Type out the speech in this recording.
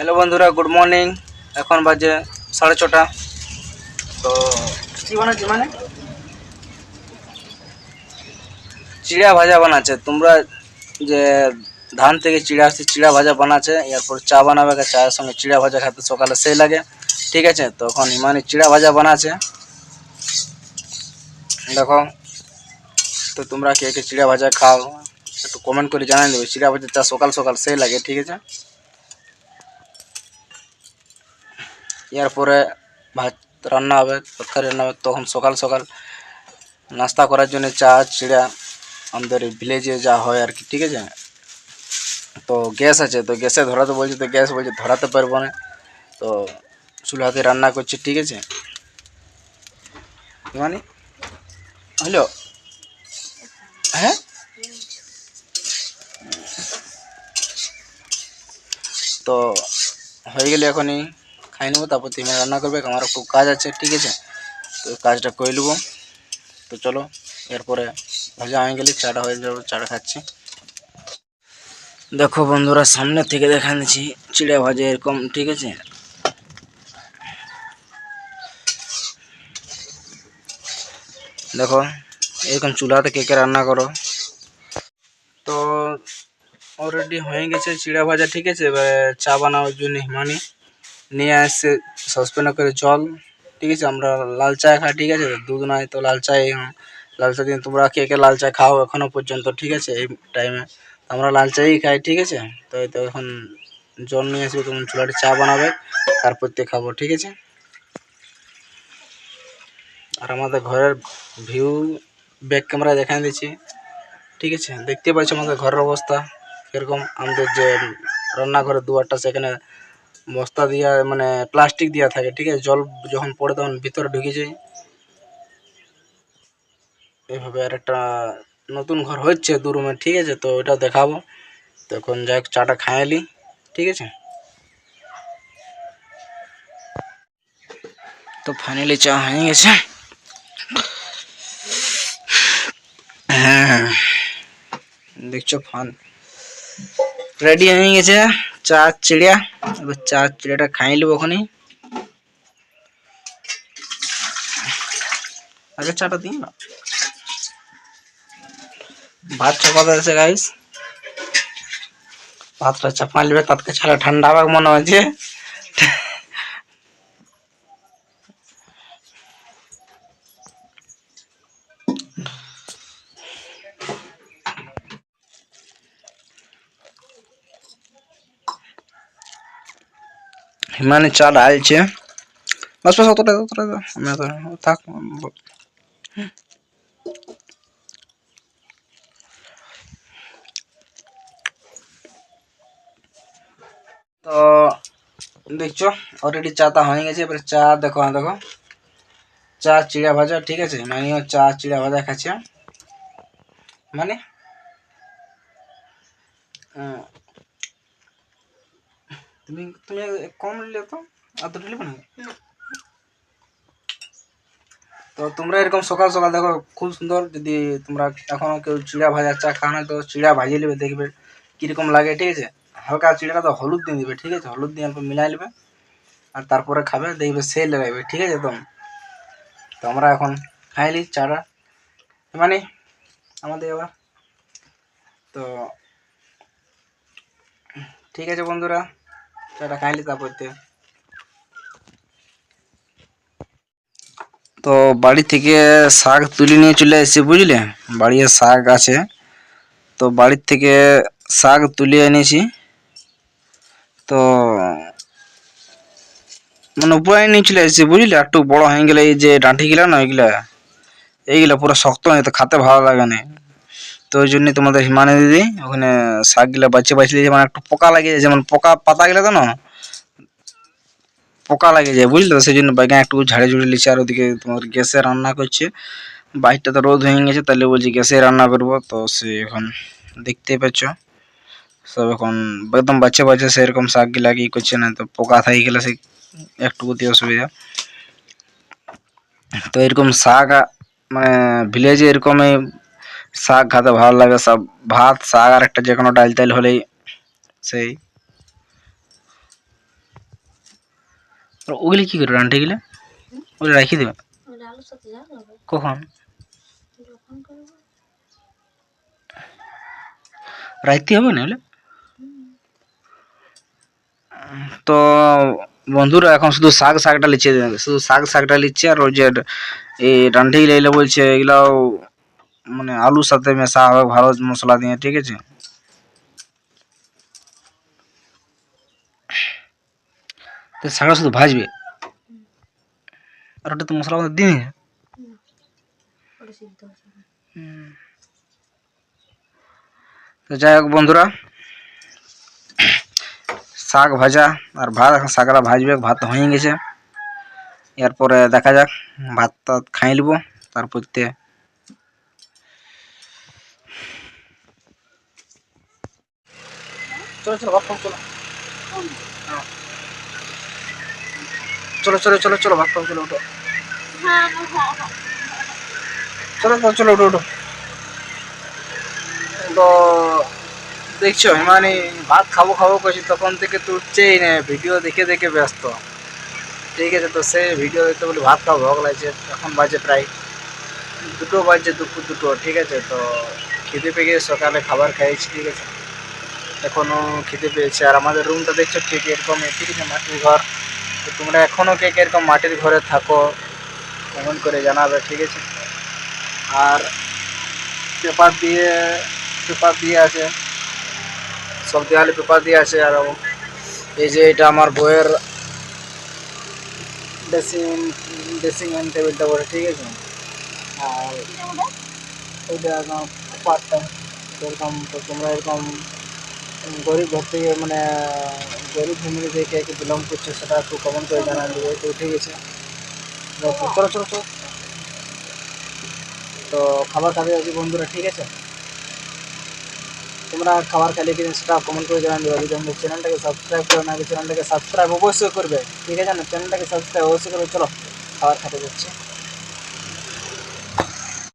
Hello বন্ধুরা good morning. এখন বাজে সাড়ে ছটা। তো কী বানাচ্ছি মানে? চিড়া ভাজা বানাচ্ছে। তোমরা যে ধান থেকে চিড়া আসছে চিড়া ভাজা বানাচ্ছে এরপর চা বানাবে চায়ের সঙ্গে চিড়া ভাজা খেতে সকালে সেই লাগে। ঠিক আছে তখন ইমানি চিড়া ভাজা বানাচ্ছে। দেখো তো তোমরা কে কে চিড়া ভাজা খাও একটু কমেন্ট করে জানাই দেবে। চিড়া ভাজা চা সকাল সকাল সেই লাগে ঠিক আছে? এরপরে ভাত রান্না হবে, তরকারি রান্না হবে। তখন সকাল সকাল নাস্তা করার জন্য চা, চিড়া, আমাদের ভিলেজে যা হয় আর কি, ঠিক আছে? তো গ্যাস আছে, তো গ্যাসে ধরাতে বলছে, তো গ্যাস বলছে ধরাতে পারব না। তো চুলাতে রান্না করছি, ঠিক আছে? মানে হ্যালো? হ্যাঁ? তো হয়ে গেলে এখনই। খাই নেব, তারপর তুমি রান্না করবে আমার একটু কাজ আছে, ঠিক আছে? তো কাজটা করে নেব। তো চলো, এরপরে ভাজা হয়ে গেলে চাটা হয়ে যাবে, চাটা খাচ্ছি। দেখো বন্ধুরা, সামনে থেকে দেখা দিচ্ছি চিড়া ভাজা এরকম, ঠিক আছে? দেখো, এরকম চুলাতে কে কে রান্না করো? তো অলরেডি হয়ে গেছে চিড়া ভাজা, ঠিক আছে? চা বানানোর জন্য হিমানি। নিয়ে আসছে সসপ্যানে করে জল, ঠিক আছে? আমরা লাল চা খাই, ঠিক আছে? দুধ নয় তো লাল চাই লাল চা দিন, তোমরা কে কে লাল চা খাও এখনও পর্যন্ত, ঠিক আছে? এই টাইমে আমরা লাল চাই খাই, ঠিক আছে? তো তো এখন জল নিয়ে আসবে তখন চুলাটি চা বানাবে, তারপর দিয়ে খাব, ঠিক আছে? আর আমাদের ঘরের ভিউ ব্যাক ক্যামেরা দেখাই দিচ্ছি, ঠিক আছে? দেখতে পাচ্ছ আমাদের ঘরের অবস্থা এরকম আমাদের যে রান্নাঘরের দুয়ারটা সেখানে বস্তা দিয়া মানে প্লাস্টিক দেওয়া থাকে, ঠিক আছে? জল যখন পড়ে তখন ভিতরে ঢুকে যায়। এইভাবে আর একটা নতুন ঘর হচ্ছে দু রুমের ঠিক আছে? তো ওইটা দেখাবো। তখন যাই হোক, চাটা খাইলি ঠিক আছে? তো ফাইনালি চা হয়ে গেছে। হ্যাঁ দেখছ ফান রেডি হয়ে গেছে। চা চিড়িয়া, এবার চা চিড়িয়াটা খাই নেব ওখানে আগে চাটা দিই না। ভাত চাপাতে আছে গাইস ভাতটা চাপা নেবে তাতে ছাড়া ঠান্ডা হবে মনে হচ্ছে হিমানি চা ঢালছে বাস বাস অতটা অতটা দাও। আমি অত থাক তো, দেখছ অলরেডি চাটা হয়ে গেছে। এবারে চা, দেখো হ্যাঁ দেখো। চা, চিড়া ভাজা, ঠিক আছে? মানিও চা, চিড়া ভাজা খাচ্ছে। মানে? তুমি তুমি কম নিলে তো? এত নিলে না। তো তোমরা এরকম সকাল সকাল দেখো খুব সুন্দর। যদি তোমরা এখনও কেউ চিড়া ভাজা চা খাও না তো চিড়া ভাজিয়ে নেবে দেখবে কীরকম লাগে ঠিক আছে? হালকা চিড়াটা তো হলুদ দিয়ে দিবে ঠিক আছে? হলুদ দিয়ে অল্প মিলাই নেবে। আর তারপরে খাবে দেখবে সেই লাগাইবে ঠিক আছে তো? তো আমরা এখন খাইলি চাটা। মানে আমাদের এবার। তো ঠিক আছে বন্ধুরা। তো বাড়ি থেকে শাক তুলে নিয়ে চলে এসেছি, বুঝলে? বাড়িতে শাক আছে। তো বাড়ির থেকে শাক তুলে এনেছি। তো মানে উপায় নিয়ে চলে এসেছি, বুঝলে? একটু বড় হয়ে গেলে এই যে ডাঁটিগুলা না, ওইগুলা, এইগুলা পুরো শক্ত হয়ে, তো খাতে ভালো লাগে না। তো ওই জন্যই তোমাদের হিমানি দিদি ওখানে শাকগুলা বাঁচিয়ে বাঁচিয়ে যেমন একটু পোকা লাগে যায়, যেমন পোকা পাতাগুলা তো না পোকা লাগে যায় বুঝলে তো? সেই জন্য বাইগান একটু ঝাড়ে ঝুড়ে লিচে আর ওদিকে তোমার গ্যাসে রান্না করছে। বাইকটা তো রোদ হয়ে গেছে তাহলে বলছি গ্যাসে রান্না করব। তো সে এখন দেখতেই পাচ্ছ সব এখন একদম বাচ্চা বাচ্চা সেরকম শাক গিলা কি করছে না তো পোকা থাকি গেলে সে একটু অতি অসুবিধা। তো এরকম শাক আ- মানে ভিলেজে এরকমই শাক খেতে ভালো লাগে সব ভাত শাক আর একটা যে কোনো ডাল টাল হলেই সেই। ওগুলি কী করে রান্টে গেলে ওগুলো রাখি দেবে? কখন? করব। রাইতে হবে না হলে তো বন্ধুরা এখন শুধু শাক শাকটা লিচ্ছে শুধু শাক শাকটা লিচ্ছে আর ওই যে এই রান্টে গিলে এগুলো বলছে এগুলাও মানে আলুর সাথে মেশা হবে ভালো মশলা দিয়ে, ঠিক আছে? তো শাকটা শুধু ভাজবে? আর ওটা তো মশলা মতো দিন ওটা সিদ্ধ হচ্ছে না। তো যাই হোক বন্ধুরা, শাক ভাজা আর ভাত, এখন শাকটা ভাজবে, ভাত তো হয়ে গেছে। এরপরে দেখা যাক ভাত টাত খাই নিব, তারপর চলো চলো ভাত খাও, চলো হ্যাঁ। চলো চলো চলো চলো ভাত খাও, চলো উঠো চলো চলো চলো উঠো উঠো। তো দেখছ মানে ভাত খাব খাব করছি তখন থেকে তো উঠছেই না। ভিডিও দেখে দেখে ব্যস্ত। ঠিক আছে তো সে ভিডিও দেখতে বলি ভাত খাব ভোগ লাগছে। এখন বাজে প্রায় দুটো বাজছে দুপুর দুটো ঠিক আছে? তো খিদে পেয়ে সকালে খাবার খাইছি ঠিক আছে? এখনও খিদে পেয়েছে। আর আমাদের রুমটা দেখছ ঠিক এরকম ঠিক আছে মাটির ঘর। তো তোমরা এখনও কে কে এরকম মাটির ঘরে থাকো কমেন্ট করে জানাবে ঠিক আছে? আর পেপার দিয়ে পেপার দিয়ে আছে। সব দেওয়ালে পেপার দিয়ে আছে আর এই যে এটা আমার বইয়ের ড্রেসিং ড্রেসিং টেবিলটা বলে ঠিক আছে? আর ওইটা পেপারটা এরকম তো তোমরা এরকম গরিব থেকে মানে গরিব ফ্যামিলি থেকে একটু বিলং করছে সেটা একটু কমেন্ট করে জানান দেবে তো ঠিক আছে চলো চলো চলো। তো খাবার খাবে আছি বন্ধুরা, ঠিক আছে? তোমরা খাবার খাইলে কিনা সেটা কমেন্ট করে জানান দেবে যদি আমাদের চ্যানেলটাকে সাবস্ক্রাইব করে, না চ্যানেলটাকে সাবস্ক্রাইব অবশ্যই করবে। ঠিক আছে না? চ্যানেলটাকে সাবস্ক্রাইব অবশ্যই করবে। চলো, খাবার খেতে যাচ্ছি।